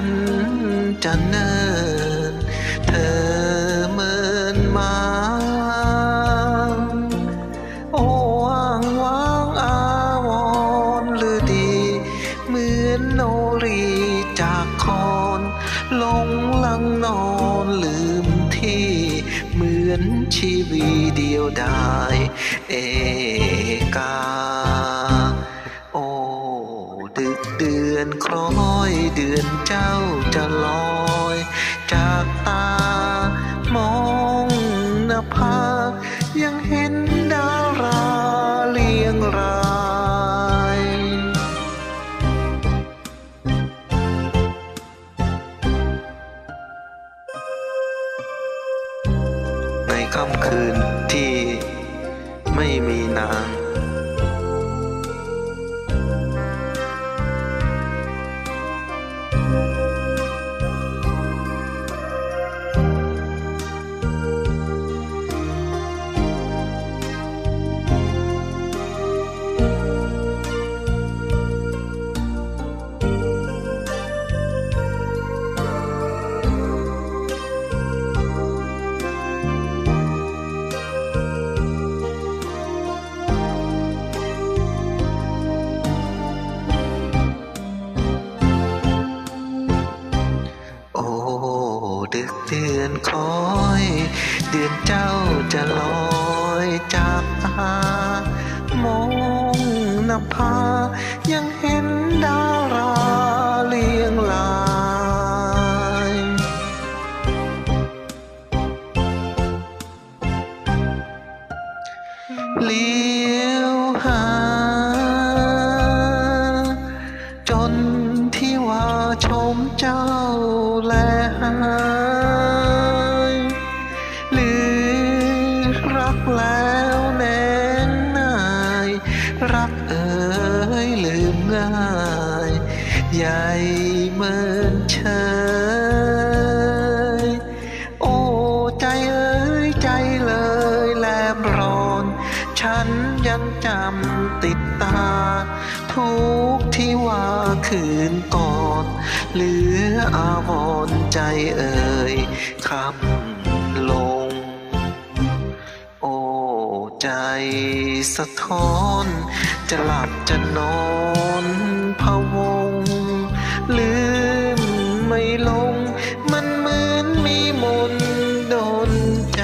ฉันจะเนินเธอเมินมาโอ้อ้างวางอาวรหรือดี เหมือนโนรีจากคอนหลงลังนอนลืมที่ เหมือนชีวีเดียวดาย เอกา คล้อยเดือนเจ้าจะลอย จากตามองนภายังเห็นดาราเลียงรายในค่ำคืนที่ไม่มีนาง ดึกเดือนคอย เดือนเจ้าจะลอยจากตามองนภายั รักเอ๋ยลืมง่ายใหญ่เมินเชยโอ้ใจเอ๋ยใจเลยแลมร้อน ฉันยังจำติดตา ทุกที่ว่าคืนก่อน เหลืออาวรใจเอ่ยคำ ใจสะท้อน จะหลับจะนอนพะวง ลืมไม่ลง มันเหมือนมีมนโดนใจ